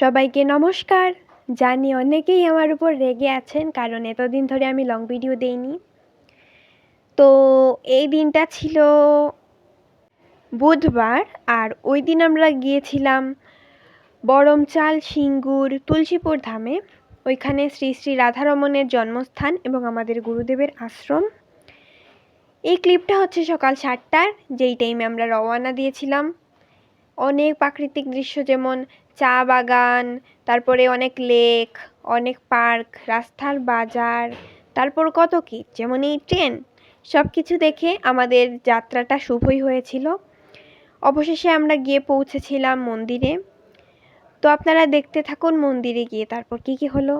সবাইকে নমস্কার। জানি অনেকেই আমার উপর রেগে আছেন কারণ এতদিন ধরে আমি লং ভিডিও দেইনি। তো এই দিনটা ছিল বুধবার আর ওই দিন আমরা গিয়েছিলাম বরমচাল সিঙ্গুর তুলসীপুর ধামে। ওইখানে শ্রী শ্রী রাধারমণের জন্মস্থান এবং আমাদের গুরুদেবের আশ্রম। এই ক্লিপটা হচ্ছে সকাল সাতটার, যেই টাইমে আমরা রওয়ানা দিয়েছিলাম। অনেক প্রাকৃতিক দৃশ্য যেমন চা বাগান, তারপরে অনেক লেক, অনেক পার্ক, রাস্তার বাজার, তারপর কত কী? যেমন এই ট্রেন সব কিছু দেখে আমাদের যাত্রাটা শুভই হয়েছিল। অবশেষে আমরা গিয়ে পৌঁছেছিলাম মন্দিরে। তো আপনারা দেখতে থাকুন মন্দিরে গিয়ে তারপর কী কী হলো।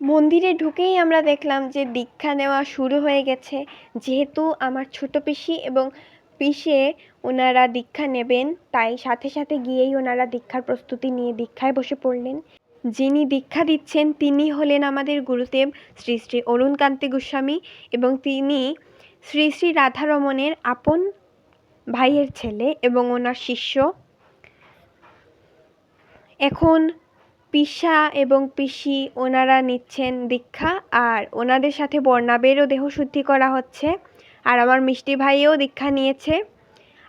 মন্দিরে ঢুকেই আমরা দেখলাম যে দীক্ষা নেওয়া শুরু হয়ে গেছে। যেহেতু আমার ছোট পিসি এবং পিসে ওনারা দীক্ষা নেবেন। তাই সাথে সাথে গিয়েই ওনারা দীক্ষার প্রস্তুতি নিয়ে দীক্ষায় বসে পড়লেন। যিনি দীক্ষা দিচ্ছেন, তিনি হলেন আমাদের গুরুদেব শ্রী শ্রী অরুণকান্তি গোস্বামী এবং তিনি শ্রী শ্রী রাধারমণের আপন ভাইয়ের ছেলে এবং ওনার শিষ্য। এখন পিসা এবং পিসি ওনারা নিচ্ছেন দীক্ষা আর ওনাদের সাথে বর্ণাবেরও দেহ শুদ্ধি করা হচ্ছে। আর আমার মিষ্টি ভাইও দীক্ষা নিয়েছে।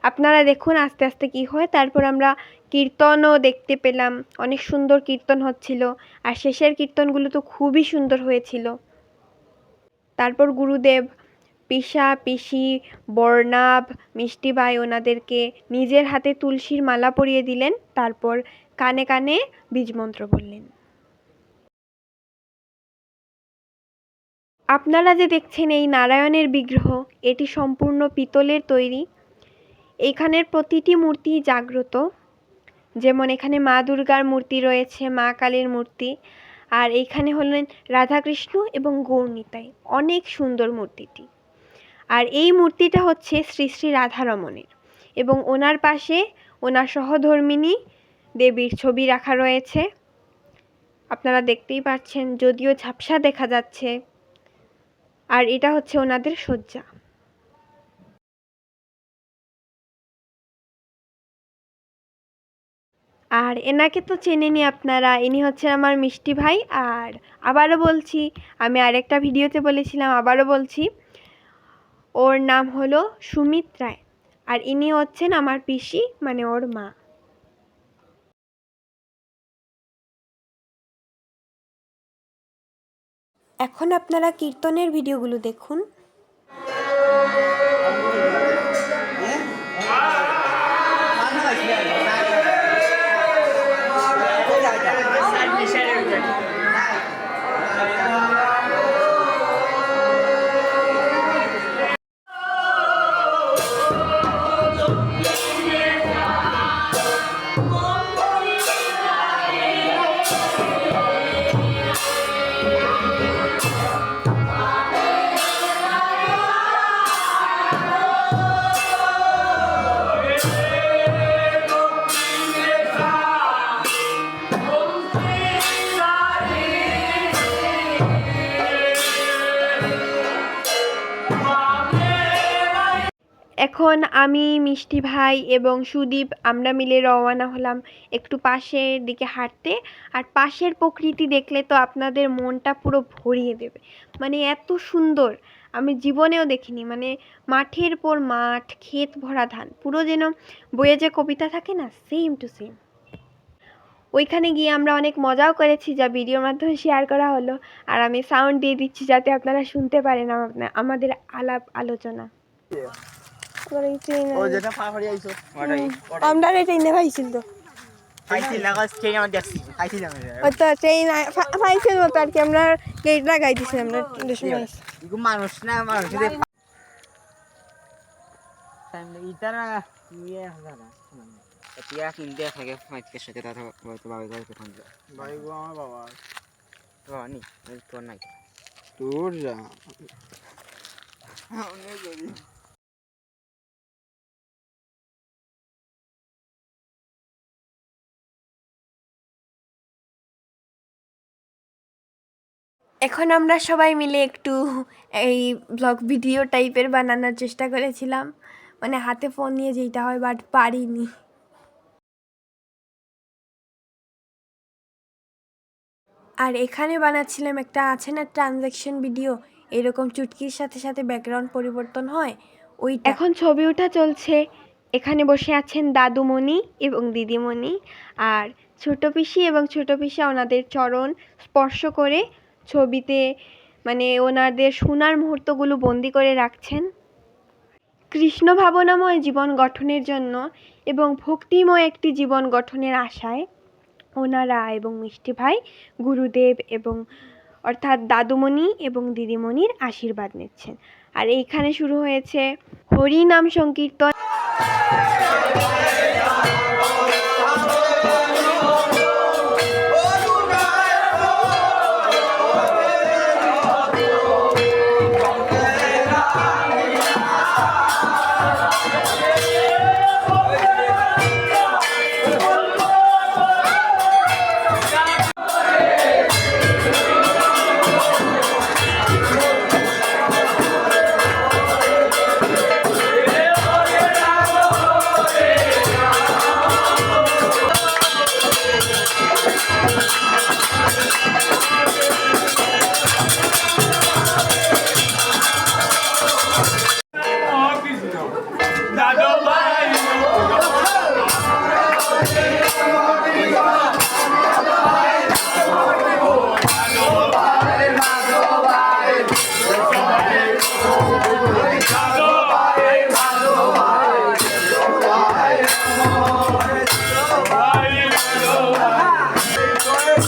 আপনারা দেখুন আস্তে আস্তে কি হয়। তারপর আমরা কীর্তনও দেখতে পেলাম। অনেক সুন্দর কীর্তন হচ্ছিল। আর শেষের কীর্তনগুলো তো খুবই সুন্দর হয়েছিল। তারপর গুরুদেব পিসা, পিসি, বর্ণাব, মিষ্টি ভাই ওনাদেরকে নিজের হাতে তুলসীর মালা পরিয়ে দিলেন। তারপর কানে কানে বীজমন্ত্র বললেন। আপনারা যে দেখছেন এই নারায়ণের বিগ্রহ, এটি সম্পূর্ণ পিতলের তৈরি। এইখানের প্রতিটি মূর্তি জাগ্রত। যেমন এখানে মা দুর্গার মূর্তি রয়েছে, মা কালীর মূর্তি। আর এইখানে হলেন রাধাকৃষ্ণ এবং গৌরনিতাই। অনেক সুন্দর মূর্তিটি। আর এই মূর্তিটা হচ্ছে শ্রী শ্রী রাধারমণের। এবং ওনার পাশে ওনার সহধর্মিনী দেবীর ছবি রাখা রয়েছে। আপনারা দেখতেই পাচ্ছেন, যদিও ঝাপসা দেখা যাচ্ছে। আর এটা হচ্ছে ওনাদের শয্যা। আর এনাকে তো চেনেনি আপনারা, ইনি হচ্ছেন আমার মিষ্টি ভাই। আর আবারও বলছি, আমি আরেকটা ভিডিওতে বলেছিলাম, আবারও বলছি, ওর নাম হলো সুমিত রায়। আর ইনি হচ্ছেন আমার পিসি মানে ওর মা। এখন আপনারা কীর্তনের ভিডিওগুলো দেখুন। এখন আমি, মিষ্টি ভাই এবং সুদীপ আমরা মিলে রওনা হলাম একটু পাশের দিকে হাঁটতে। আর পাশের প্রকৃতি দেখলে তো আপনাদের মনটা পুরো ভরিয়ে দেবে। মানে এত সুন্দর। আমি জীবনেও দেখিনি। মানে মাঠের পর মাঠ, ক্ষেত ভরা ধান। পুরো যেন বইয়ে যে কবিতা থাকে না সেম টু সেম ওইখানে গিয়ে আমরা অনেক মজাও করেছি, যা ভিডিওর মাধ্যমে শেয়ার করা হলো। আর আমি সাউন্ড দিয়ে দিচ্ছি যাতে আপনারা শুনতে পারেন আমা- আমাদের আলাপ আলোচনা এবার এই ও যেটা পাহাড়ি আইছো ওটাই আমরা এই ট্রেনে পাইছিল তো। খাইছি লাগা ট্রেন আমার দেখছি খাইছি না ওই তো ট্রেন পাইছিল মতো আর কি আমরা গেট লাগাই দিছি আমরা ট্রেনের মানুষ না মানুষ যে টাইম ইতারা ইয়ে হাজারা এতিয়া কিনতে থাকে মাইকে সাথে কথা বলতে বাবা করে। কোথাও ভাই গো আমার বাবা। বাবা নি তোর নাই। তোর যা এখন আমরা সবাই মিলে একটু এই ব্লগ ভিডিও টাইপের বানানোর চেষ্টা করেছিলাম। মানে হাতে ফোন নিয়ে যেটা হয় বাট পারিনি। আর এখানে বানাচ্ছিলাম একটা, আছে না ট্রানজ্যাকশন ভিডিও এরকম চুটকির সাথে সাথে ব্যাকগ্রাউন্ড পরিবর্তন হয় ওই এখন ছবি ওঠা চলছে। এখানে বসে আছেন দাদুমণি এবং দিদিমণি। আর ছোট পিসি এবং ছোট পিসা, ওনাদের চরণ স্পর্শ করে ছবিতে মানে ওনাদের সোনার মুহূর্তগুলো বন্দি করে রাখছেন। কৃষ্ণ ভাবনাময় জীবন গঠনের জন্য এবং ভক্তিময় একটি জীবন গঠনের আশায় ওনারা এবং মিষ্টি ভাই গুরুদেব এবং অর্থাৎ দাদুমণি এবং দিদিমণির আশীর্বাদ নিচ্ছেন। আর এইখানে শুরু হয়েছে হরি নাম সংকীর্তন। Thank you.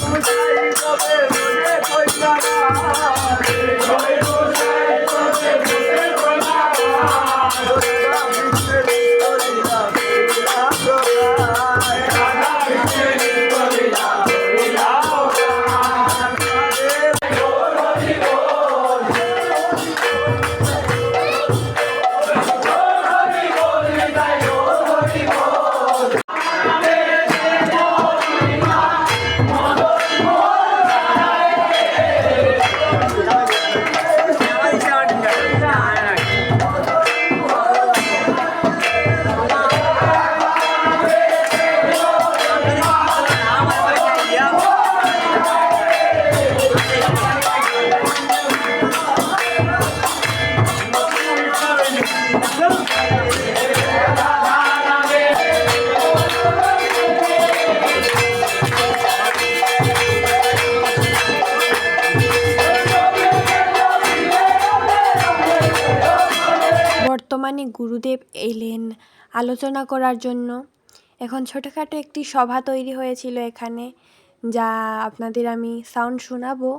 不再一个背，不再回家了。গুরুদেব এলেন আলোচনা করার জন্য। এখন ছোটোখাটো একটি সভা তৈরি হয়েছিল এখানে, যা আপনাদের আমি সাউন্ড শোনাবো।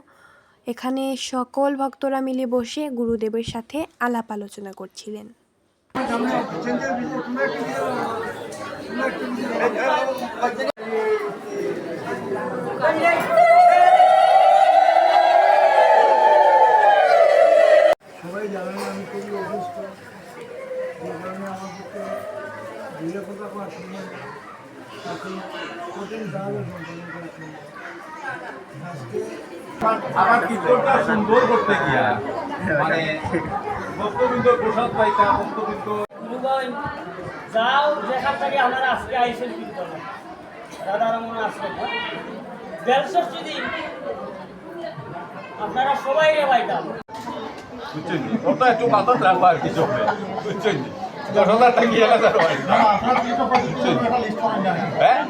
এখানে সকল ভক্তরা মিলে বসে গুরুদেবের সাথে আলাপ আলোচনা করছিলেন সবাই জানেন আমি খুবই অসুস্থ যে কারণে আমার পক্ষে দূরে কথা করা সম্ভব না। তাকে কঠিন সাহায্য সম্পাদন করেছেন আজকে আমার কীর্তনটা সুন্দর করতে গিয়া। মানে ভক্তবৃন্দ প্রসাদ পাইতা ভক্তবৃন্দ যাও যেখান থেকে আপনারা আজকে আইসেন কীর্তনে। দিন আপনারা সবাই রে পাইতাম বুঝছেন একটু মাথা রাখব আর কি চলবে বুঝছেন? দশ হাজার টাকা এক হাজার হ্যাঁ?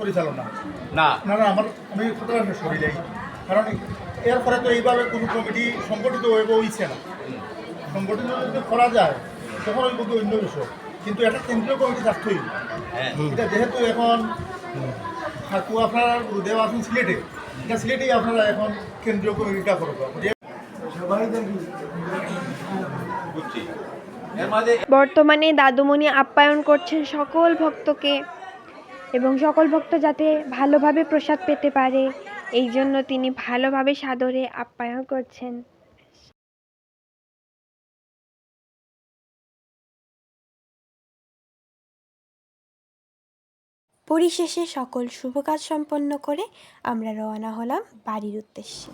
পরিচালনা। না। না না আমার আমি সুতরাং সরি যাই কারণ এরপরে তো এইভাবে কোনো কমিটি সংগঠিত হইব হইছে না। সংগঠিত যদি করা যায় তখন ওই বুঝি অন্য বিষয়। কিন্তু একটা কেন্দ্রীয় কমিটি থাকতেই হ্যাঁ। এটা যেহেতু এখন ঠাকু আপনার গুরুদেব আছেন সিলেটে এটা সিলেটেই আপনারা এখন কেন্দ্রীয় কমিটিটা করব সবাই দেখি। বুঝছি। বর্তমানে দাদুমণি আপ্যায়ন করছেন সকল ভক্তকে এবং সকল ভক্ত যাতে ভালোভাবে প্রসাদ পেতে পারে, এই জন্য তিনি ভালোভাবে সাদরে আপ্যায়ন করছেন। পরিশেষে সকল শুভ কাজ সম্পন্ন করে আমরা রওনা হলাম বাড়ির উদ্দেশ্যে।